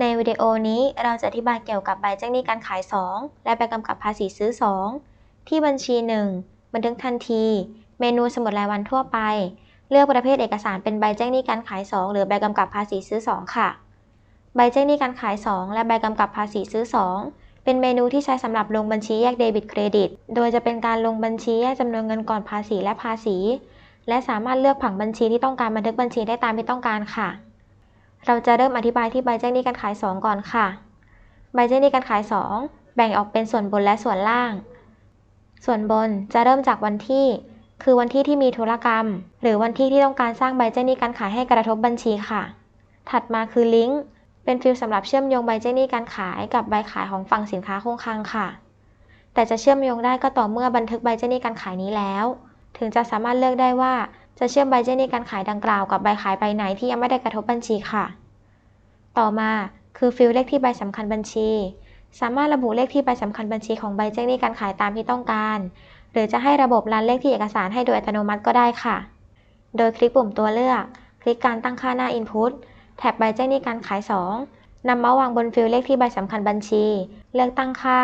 ในวิดีโอนี้เราจะอธิบายเกี่ยวกับใบแจ้งหนี้การขาย 2 และใบกำกับภาษีซื้อ 2 ที่บัญชี 1 บันทึกทันที เมนูสมุดรายวันทั่วไป เลือกประเภทเอกสารเป็นใบแจ้งหนี้การขาย 2 หรือใบกำกับภาษีซื้อ 2 ค่ะ ใบแจ้งหนี้การขาย 2 และใบกำกับภาษีซื้อ 2 เป็นเมนูที่ใช้สำหรับลงบัญชีแยกเดบิตเครดิต โดยจะเป็นการลงบัญชีแยกจำนวนเงินก่อนภาษีและภาษี และสามารถเลือกผังบัญชีที่ต้องการบันทึกบัญชีได้ตามที่ต้องการค่ะ เราจะเริ่มอธิบายที่ใบแจ้งหนี้การขาย 2 ก่อนค่ะ ใบแจ้งหนี้การขาย 2 แบ่งออกเป็นส่วนบนและส่วนล่าง ส่วนบนจะเริ่มจากวันที่ คือวันที่ที่มีธุรกรรม หรือวันที่ที่ต้องการสร้างใบแจ้งหนี้การขายให้กระทบบัญชีค่ะ ถัดมาคือลิงก์ เป็นฟิลสำหรับเชื่อมโยงใบแจ้งหนี้การขายกับใบขายของฝั่งสินค้าคงคลังค่ะ แต่จะเชื่อมโยงได้ก็ต่อเมื่อบันทึกใบแจ้งหนี้การขายนี้แล้ว ถึงจะสามารถเลือกได้ว่า จะเชื่อมใบแจ้งหนี้การขายดังกล่าวกับใบขายใบไหนที่ยังไม่ได้กระทบบัญชีค่ะ ต่อมาคือฟิลเลขที่ใบสำคัญบัญชี สามารถระบุเลขที่ใบสำคัญบัญชีของใบแจ้งหนี้การขายตามที่ต้องการ หรือจะให้ระบบรันเลขที่เอกสารให้โดยอัตโนมัติก็ได้ค่ะ โดยคลิกปุ่มตัวเลือก คลิกการตั้งค่าหน้า Input แท็บใบแจ้งหนี้การขาย 2นำเมาวางบนฟิลเลขที่ใบสำคัญบัญชี เลือกตั้งค่า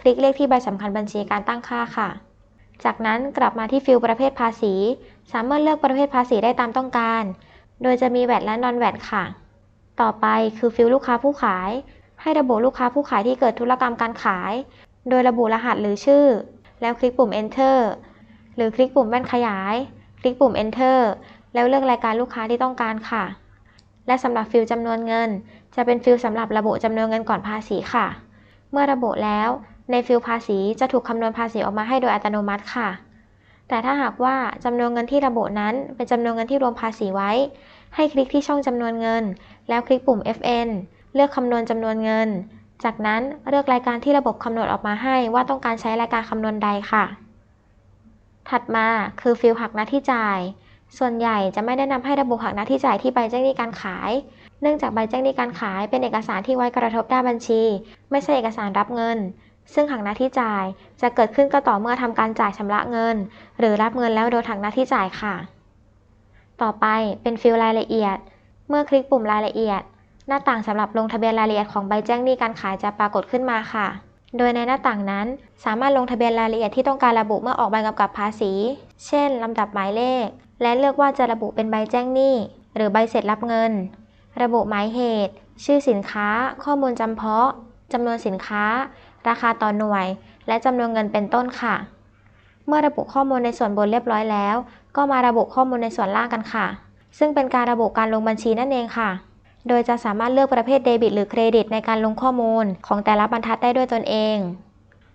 คลิกเลขที่ใบสำคัญบัญชีการตั้งค่าค่ะ จากนั้นกลับมาที่ฟิลประเภทภาษี สามารถเลือกประเภทภาษีได้ตามต้องการ โดยจะมีแวดและนอนแวดค่ะ ต่อไปคือฟิลลูกค้าผู้ขาย ให้ระบุลูกค้าผู้ขายที่เกิดธุรกรรมการขาย โดยระบุรหัสหรือชื่อ แล้วคลิกปุ่ม enter หรือคลิกปุ่มแว่นขยาย คลิกปุ่ม enter แล้วเลือกรายการลูกค้าที่ต้องการค่ะ และสำหรับฟิลจำนวนเงิน จะเป็นฟิลสำหรับระบุจำนวนเงินก่อนภาษีค่ะ เมื่อระบุแล้วในฟิลภาษีจะถูกคำนวณภาษีออกมาให้โดยอัตโนมัติค่ะ แต่ถ้าหากว่าจำนวนเงินที่ระบุนั้น เป็นจำนวนเงินที่รวมภาษีไว้ ให้คลิกที่ช่องจำนวนเงิน แล้วคลิกปุ่ม FN เลือกคำนวณจำนวนเงิน จากนั้นเลือกรายการที่ระบบคำนวณออกมาให้ว่าต้องการใช้รายการคำนวณใดค่ะ ถัดมาคือฟิลหักหน้าที่จ่าย ส่วนใหญ่จะไม่แนะนำให้ระบุหักหน้าที่จ่ายที่ใบแจ้งหนี้การขาย เนื่องจากใบแจ้งหนี้การขายเป็นเอกสารที่ไว้กระทบด้านบัญชี ไม่ใช่เอกสารรับเงิน ซึ่งหักหน้าที่จ่ายจะเกิดขึ้นก็ต่อเมื่อทำการจ่ายชำระเงิน หรือรับเงินแล้วโดนหักหน้าที่จ่ายค่ะ ต่อไปเป็นฟิลรายละเอียด เมื่อคลิกปุ่มรายละเอียด หน้าต่างสำหรับลงทะเบียนรายละเอียดของใบแจ้งหนี้การขายจะปรากฏขึ้นมาค่ะ โดยในหน้าต่างนั้น สามารถลงทะเบียนรายละเอียดที่ต้องการระบุเมื่อออกใบกำกับภาษี เช่นลำดับหมายเลข และเลือกว่าจะระบุเป็นใบแจ้งหนี้ หรือใบเสร็จรับเงิน ระบุหมายเหตุ ชื่อสินค้า ข้อมูลจำเพาะจำนวนสินค้า ราคาต่อหน่วย และจำนวนเงินเป็นต้นค่ะ เมื่อระบุข้อมูลในส่วนบนเรียบร้อยแล้ว ก็มาระบุข้อมูลในส่วนล่างกันค่ะ ซึ่งเป็นการระบุการลงบัญชีนั่นเองค่ะ โดยจะสามารถเลือกประเภทเดบิตหรือเครดิตในการลงข้อมูลของแต่ละบรรทัดได้ด้วยตนเอง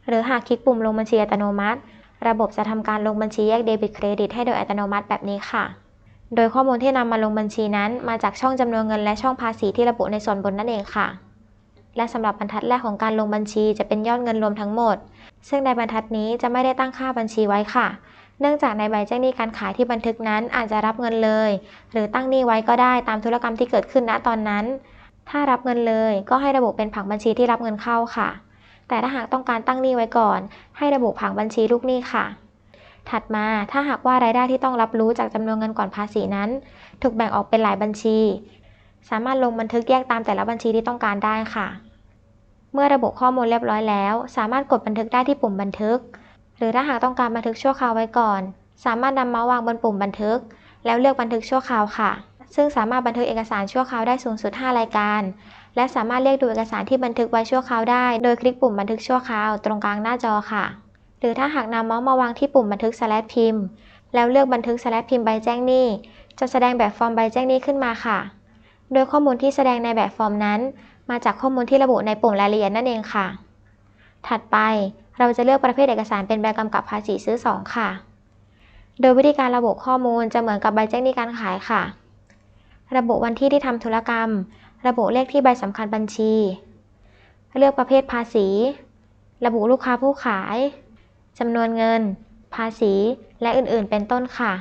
หรือหากคลิกปุ่มลงบัญชีอัตโนมัติ ระบบจะทำการลงบัญชีแยกเดบิตเครดิตให้โดยอัตโนมัติแบบนี้ค่ะโดยข้อมูลที่นำมาลงบัญชีนั้น มาจากช่องจำนวนเงินและช่องภาษีที่ระบุในส่วนบนนั่นเองค่ะ และสำหรับบรรทัดแรกของการลงบัญชีจะเป็นยอดเงินรวมทั้งหมด ซึ่งในบรรทัดนี้จะไม่ได้ตั้งค่าบัญชีไว้ค่ะ เนื่องจากในใบแจ้งหนี้การขายที่บันทึกนั้นอาจจะรับเงินเลย หรือตั้งหนี้ไว้ก็ได้ตามธุรกรรมที่เกิดขึ้นณตอนนั้น ถ้ารับเงินเลยก็ให้ระบุเป็นผังบัญชีที่รับเงินเข้าค่ะ แต่ถ้าหากต้องการตั้งหนี้ไว้ก่อน ให้ระบุผังบัญชีลูกหนี้ค่ะถัดมาถ้าหากว่ารายได้ที่ต้องรับรู้จากจำนวนเงินก่อนภาษีนั้น ถูกแบ่งออกเป็นหลายบัญชี สามารถลงบันทึกแยกตามแต่ละบัญชีที่ต้องการได้ค่ะ เมื่อระบุข้อมูลเรียบร้อยแล้ว สามารถกดบันทึกได้ที่ปุ่มบันทึก หรือถ้าหากต้องการบันทึกชั่วคราวไว้ก่อน สามารถนำเมาส์วางบนปุ่มบันทึก แล้วเลือกบันทึกชั่วคราวค่ะ ซึ่งสามารถบันทึกเอกสารชั่วคราวได้สูงสุด 5 รายการ และสามารถเรียกดูเอกสารที่บันทึกไว้ชั่วคราวได้ โดยคลิกปุ่มบันทึกชั่วคราวตรงกลางหน้าจอค่ะ หรือถ้าหากนำเมาส์มาวางที่ปุ่มบันทึกสแลชพิมพ์ แล้วเลือกบันทึกสแลชพิมพ์ใบแจ้งหนี้จะแสดงแบบฟอร์มใบแจ้งหนี้ขึ้นมาค่ะ โดยข้อมูลที่แสดงในแบบฟอร์มนั้น มาจากข้อมูลที่ระบุในปุ่มรายละเอียดนั่นเองค่ะ ถัดไปเราจะเลือกประเภทเอกสารเป็นใบกำกับภาษีซื้อ 2 ค่ะ โดยวิธีการระบุข้อมูลจะเหมือนกับใบแจ้งหนี้การขายค่ะ ระบุวันที่ที่ทำธุรกรรม ระบุเลขที่ใบสำคัญบัญชี เลือกประเภทภาษี ระบุลูกค้าผู้ขายจำนวนเงิน ภาษี และอื่นๆ เป็นต้นค่ะ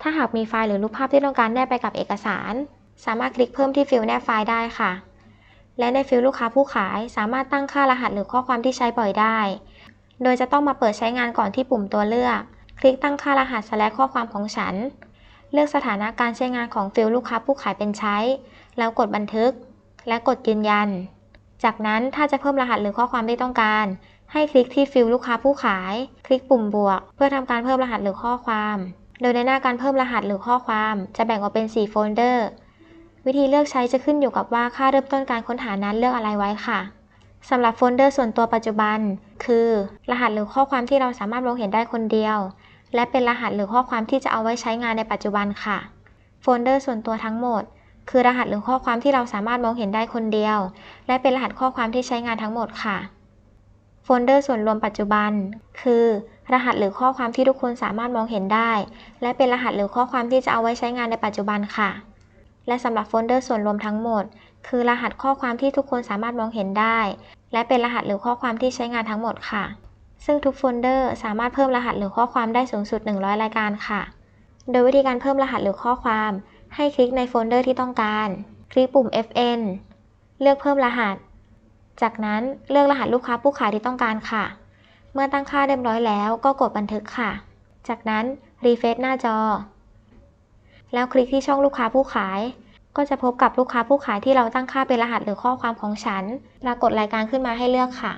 ถ้าหากมีไฟล์หรือรูปภาพที่ต้องการแนบไปกับเอกสาร สามารถคลิกเพิ่มที่ฟิลแนบไฟล์ได้ค่ะ และในฟิลลูกค้าผู้ขายสามารถตั้งค่ารหัสหรือข้อความที่ใช้บ่อยได้ โดยจะต้องมาเปิดใช้งานก่อนที่ปุ่มตัวเลือก คลิกตั้งค่ารหัสและข้อความของฉัน เลือกสถานะการใช้งานของฟิลลูกค้าผู้ขายเป็นใช้ แล้วกดบันทึก และกดยืนยัน จากนั้นถ้าจะเพิ่มรหัสหรือข้อความที่ต้องการ ให้คลิกที่ฟิลลูกค้าผู้ขาย คลิกปุ่มบวก เพื่อทำการเพิ่มรหัสหรือข้อความ โดยในหน้าการเพิ่มรหัสหรือข้อความ จะแบ่งออกเป็น 4 โฟลเดอร์ วิธีเลือกใช้จะขึ้นอยู่กับว่าค่าเริ่มต้นการค้นหานั้นเลือกอะไรไว้ค่ะสำหรับโฟลเดอร์ส่วนตัวปัจจุบัน คือ รหัสหรือข้อความที่เราสามารถมองเห็นได้คนเดียว และเป็นรหัสหรือข้อความที่จะเอาไว้ใช้งานในปัจจุบันค่ะ โฟลเดอร์ส่วนตัวทั้งหมด คือรหัสหรือข้อความที่เราสามารถมองเห็นได้คนเดียว และเป็นรหัสข้อความที่ใช้งานทั้งหมดค่ะโฟลเดอร์ส่วนรวมปัจจุบัน คือ รหัสหรือข้อความที่ทุกคนสามารถมองเห็นได้ และเป็นรหัสหรือข้อความที่จะเอาไว้ใช้งานในปัจจุบันค่ะ และสำหรับโฟลเดอร์ส่วนรวมทั้งหมด คือรหัสข้อความที่ทุกคนสามารถมองเห็นได้ และเป็นรหัสหรือข้อความที่ใช้งานทั้งหมดค่ะ ซึ่งทุกโฟลเดอร์สามารถเพิ่มรหัสหรือข้อความได้สูงสุด 100 รายการค่ะ โดยวิธีการเพิ่มรหัสหรือข้อความ ให้คลิกในโฟลเดอร์ที่ต้องการ คลิกปุ่ม Fn เลือกเพิ่มรหัส จากนั้นเลือกรหัสลูกค้าผู้ขายที่ต้องการค่ะ เมื่อตั้งค่าเรียบร้อยแล้วก็กดบันทึกค่ะ จากนั้นรีเฟซหน้าจอ แล้วคลิกที่ช่องลูกค้าผู้ขาย ก็จะพบกับลูกค้าผู้ขายที่เราตั้งค่าเป็นรหัสหรือข้อความของฉัน ปรากฏรายการขึ้นมาให้เลือกค่ะ